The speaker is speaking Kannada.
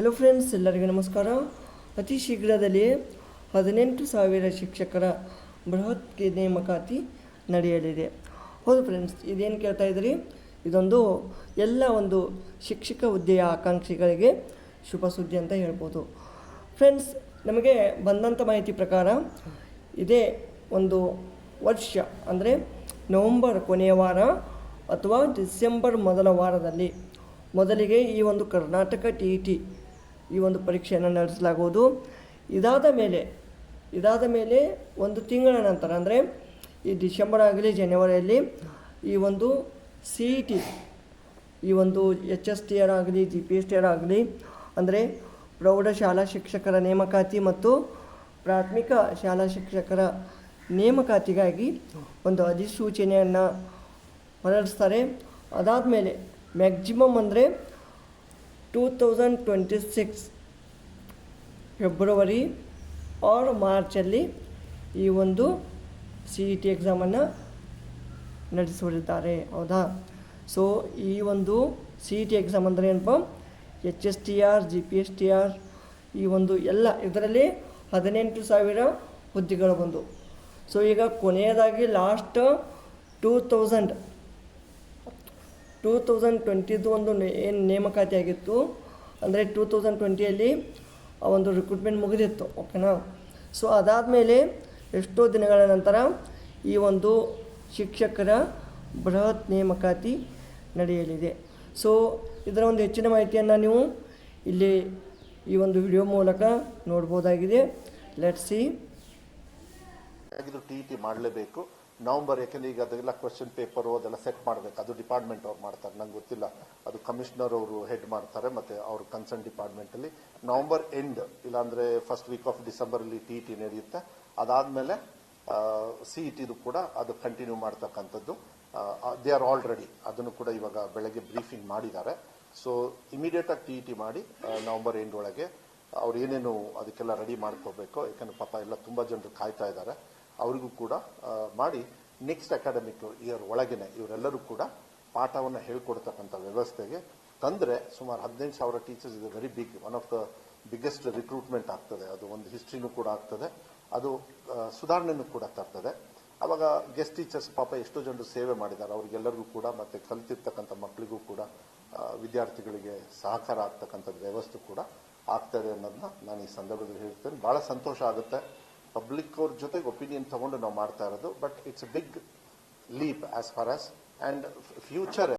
ಹಲೋ ಫ್ರೆಂಡ್ಸ್ ಎಲ್ಲರಿಗೂ ನಮಸ್ಕಾರ. ಅತಿ ಶೀಘ್ರದಲ್ಲಿ ಹದಿನೆಂಟು ಸಾವಿರ ಶಿಕ್ಷಕರ ಬೃಹತ್ ನೇಮಕಾತಿ ನಡೆಯಲಿದೆ. ಹೌದು ಫ್ರೆಂಡ್ಸ್ ಇದೇನು ಕೇಳ್ತಾ ಇದ್ದೀರಿ? ಇದೊಂದು ಎಲ್ಲ ಒಂದು ಶಿಕ್ಷಕ ಹುದ್ದೆಯ ಆಕಾಂಕ್ಷಿಗಳಿಗೆ ಶುಭ ಸುದ್ದಿ ಅಂತ ಹೇಳ್ಬೋದು. ಫ್ರೆಂಡ್ಸ್ ನಮಗೆ ಬಂದಂಥ ಮಾಹಿತಿ ಪ್ರಕಾರ ಇದೇ ಒಂದು ವರ್ಷ, ಅಂದರೆ ನವಂಬರ್ ಕೊನೆಯ ವಾರ ಅಥವಾ ಡಿಸೆಂಬರ್ ಮೊದಲ ವಾರದಲ್ಲಿ ಮೊದಲಿಗೆ ಈ ಒಂದು ಕರ್ನಾಟಕ ಟಿ ಇ ಟಿ ಈ ಒಂದು ಪರೀಕ್ಷೆಯನ್ನು ನಡೆಸಲಾಗುವುದು. ಇದಾದ ಮೇಲೆ ಇದಾದ ಮೇಲೆ ಒಂದು ತಿಂಗಳ ನಂತರ, ಅಂದರೆ ಈ ಡಿಸೆಂಬರ್ ಆಗಲಿ ಜನವರಿಯಲ್ಲಿ ಈ ಒಂದು ಸಿ ಇ ಟಿ, ಈ ಒಂದು ಎಚ್ ಎಸ್ ಟಿ ಆರ್ ಆಗಲಿ, G P S T R ಆಗಲಿ, ಅಂದರೆ ಪ್ರೌಢಶಾಲಾ ಶಿಕ್ಷಕರ ನೇಮಕಾತಿ ಮತ್ತು ಪ್ರಾಥಮಿಕ ಶಾಲಾ ಶಿಕ್ಷಕರ ನೇಮಕಾತಿಗಾಗಿ ಒಂದು ಅಧಿಸೂಚನೆಯನ್ನು ಹೊರಡಿಸ್ತಾರೆ. ಅದಾದಮೇಲೆ ಮ್ಯಾಕ್ಸಿಮಮ್ ಅಂದರೆ two thousand twenty six February or ಮಾರ್ಚಲ್ಲಿ ಈ ಒಂದು ಸಿ ಇ ಟಿ ಎಕ್ಸಾಮನ್ನು ನಡೆಸಿಬಿಟ್ಟಿದ್ದಾರೆ ಹೌದಾ? ಸೊ ಈ ಒಂದು ಸಿ ಇ ಟಿ ಎಕ್ಸಾಮ್ ಅಂದರೆ ಏನಪ್ಪ? H S T R G P S T R ಈ ಒಂದು ಎಲ್ಲ ಇದರಲ್ಲಿ ಹದಿನೆಂಟು ಸಾವಿರ ಹುದ್ದೆಗಳು ಬಂದು. ಸೊ ಈಗ ಕೊನೆಯದಾಗಿ last two thousand two thousand ಟ್ವೆಂಟಿದು ಒಂದು ಏನು ನೇಮಕಾತಿ ಆಗಿತ್ತು, ಅಂದರೆ ಟೂ ತೌಸಂಡ್ ಟ್ವೆಂಟಿಯಲ್ಲಿ ಆ ಒಂದು ರಿಕ್ರೂಟ್ಮೆಂಟ್ ಮುಗಿದಿತ್ತು ಓಕೆನಾ ಸೊ ಅದಾದಮೇಲೆ ಎಷ್ಟೋ ದಿನಗಳ ನಂತರ ಈ ಒಂದು ಶಿಕ್ಷಕರ ಬೃಹತ್ ನೇಮಕಾತಿ ನಡೆಯಲಿದೆ. ಸೊ ಇದರ ಒಂದು ಹೆಚ್ಚಿನ ಮಾಹಿತಿಯನ್ನು ನೀವು ಇಲ್ಲಿ ಈ ಒಂದು ವಿಡಿಯೋ ಮೂಲಕ ನೋಡ್ಬೋದಾಗಿದೆ. ಲೆಟ್ ಸಿ ಟಿ ಮಾಡಲೇಬೇಕು. ನವಂಬರ್ ಯಾಕೆಂದ್ರೆ ಈಗ ಅದೆಲ್ಲ ಕ್ವಶನ್ ಪೇಪರು ಅದೆಲ್ಲ ಸೆಟ್ ಮಾಡಬೇಕು. ಅದು ಡಿಪಾರ್ಟ್ಮೆಂಟ್ ಅವ್ರು ಮಾಡ್ತಾರೆ. ನಂಗೆ ಗೊತ್ತಿಲ್ಲ. ಅದು ಕಮಿಷನರ್ ಅವರು ಹೆಡ್ ಮಾಡ್ತಾರೆ, ಮತ್ತೆ ಅವ್ರ ಕನ್ಸರ್ನ್ ಡಿಪಾರ್ಟ್ಮೆಂಟ್ ಅಲ್ಲಿ. ನವಂಬರ್ ಎಂಡ್ ಇಲ್ಲಾಂದ್ರೆ ಫಸ್ಟ್ ವೀಕ್ ಆಫ್ ಡಿಸೆಂಬರ್ ಅಲ್ಲಿ ಟಿ ಟಿ ನಡೆಯುತ್ತೆ. ಅದಾದ್ಮೇಲೆ ಸಿ ಇ ಕೂಡ ಅದು ಕಂಟಿನ್ಯೂ ಮಾಡ್ತಕ್ಕಂಥದ್ದು. ದೇ ಆರ್ ಆಲ್ರೆಡಿ ಅದನ್ನು ಕೂಡ ಇವಾಗ ಬೆಳಗ್ಗೆ ಬ್ರೀಫಿಂಗ್ ಮಾಡಿದ್ದಾರೆ. ಸೊ ಇಮಿಡಿಯೇಟ್ ಆಗಿ ಟಿ ಟಿ ಮಾಡಿ ನವಂಬರ್ ಎಂಡ್ ಒಳಗೆ ಅವ್ರು ಏನೇನು ಅದಕ್ಕೆಲ್ಲ ರೆಡಿ ಮಾಡ್ಕೋಬೇಕು, ಯಾಕಂದ್ರೆ ಪಾಪ ಎಲ್ಲ ತುಂಬಾ ಜನರು ಕಾಯ್ತಾ ಇದ್ದಾರೆ. ಅವರಿಗೂ ಕೂಡ ಮಾಡಿ ನೆಕ್ಸ್ಟ್ ಅಕಾಡೆಮಿಕ್ ಇಯರ್ ಒಳಗೇನೆ ಇವರೆಲ್ಲರೂ ಕೂಡ ಪಾಠವನ್ನು ಹೇಳ್ಕೊಡ್ತಕ್ಕಂಥ ವ್ಯವಸ್ಥೆಗೆ ತಂದ್ರೆ ಸುಮಾರು ಹದಿನೆಂಟು ಸಾವಿರ ಟೀಚರ್ಸ್ ಇದೆ very big one of the biggest recruitment ಆಗ್ತದೆ. ಅದು ಒಂದು ಹಿಸ್ಟ್ರಿನೂ ಕೂಡ ಆಗ್ತದೆ. ಅದು ಸುಧಾರಣೆನೂ ಕೂಡ ತರ್ತದೆ. ಅವಾಗ ಗೆಸ್ಟ್ ಟೀಚರ್ಸ್ ಪಾಪ ಎಷ್ಟೋ ಜನರು ಸೇವೆ ಮಾಡಿದ್ದಾರೆ. ಅವರಿಗೆಲ್ಲರಿಗೂ ಕೂಡ ಮತ್ತೆ ಕಲಿತಿರ್ತಕ್ಕಂಥ ಮಕ್ಕಳಿಗೂ ಕೂಡ ವಿದ್ಯಾರ್ಥಿಗಳಿಗೆ ಸಹಕಾರ ಆಗ್ತಕ್ಕಂಥ ವ್ಯವಸ್ಥೆ ಕೂಡ ಆಗ್ತದೆ ಅನ್ನೋದನ್ನ ನಾನು ಈ ಸಂದರ್ಭದಲ್ಲಿ ಹೇಳ್ತೇನೆ. ಬಹಳ ಸಂತೋಷ ಆಗುತ್ತೆ. ಪಬ್ಲಿಕ್ ಅವ್ರ ಜೊತೆಗೆ ಒಪಿನಿಯನ್ ತಗೊಂಡು ನಾವು ಮಾಡ್ತಾ ಇರೋದು but it's big leap as far as and future